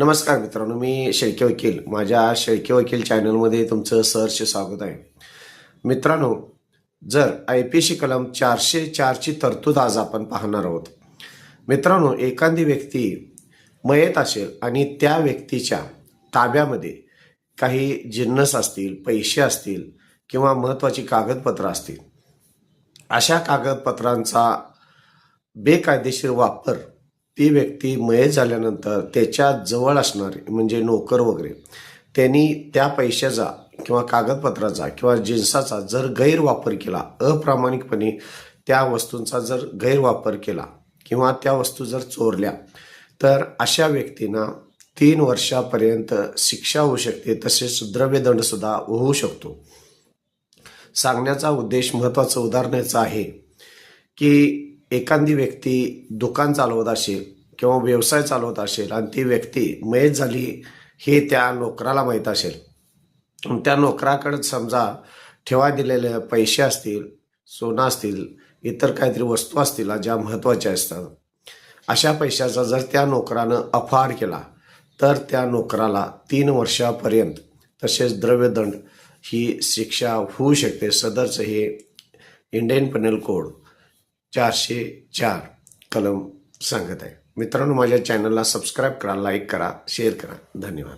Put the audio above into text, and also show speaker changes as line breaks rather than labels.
नमस्कार मित्रांनो मी शेळके वकील. माझ्या शेळके वकील चॅनलमध्ये तुमचं सहर्ष स्वागत आहे. मित्रांनो जर आय पी सी कलम चारशे चारची तरतूद आज आपण पाहणार आहोत. मित्रांनो एखादी व्यक्ती मयत असेल आणि त्या व्यक्तीच्या ताब्यामध्ये काही जिन्नस असतील पैसे असतील किंवा महत्त्वाची कागदपत्रं असतील अशा कागदपत्रांचा बेकायदेशीर वापर ती व्यक्ती मयत झाल्यानंतर त्याच्याजवळ असणारे म्हणजे नोकर वगैरे त्यांनी त्या पैशाचा किंवा कागदपत्राचा किंवा जिन्साचा जर गैरवापर केला अप्रामाणिकपणे त्या वस्तूंचा जर गैरवापर केला किंवा त्या वस्तू जर चोरल्या तर अशा व्यक्तींना तीन वर्षापर्यंत शिक्षा होऊ शकते तसेच द्रव्यदंडसुद्धा होऊ शकतो. सांगण्याचा उद्देश महत्त्वाचं उदाहरणाचं आहे की एखादी व्यक्ती दुकान चालवत असेल किंवा व्यवसाय चालवत असेल आणि ती व्यक्ती मयत झाली हे त्या नोकराला माहीत असेल. त्या नोकराकडे समजा ठेवा दिलेले पैसे असतील सोनं असतील इतर काहीतरी वस्तू असतील ज्या महत्त्वाच्या असतात अशा पैशाचा जर त्या नोकरानं अपहार केला तर त्या नोकराला तीन वर्षापर्यंत तसेच द्रव्यदंड ही शिक्षा होऊ शकते. सदरचं हे इंडियन पेनल कोड. चारशे चार कलम सांगत आहे. मित्रांनो माझ्या चॅनलला सबस्क्राईब करा लाईक करा शेअर करा. धन्यवाद.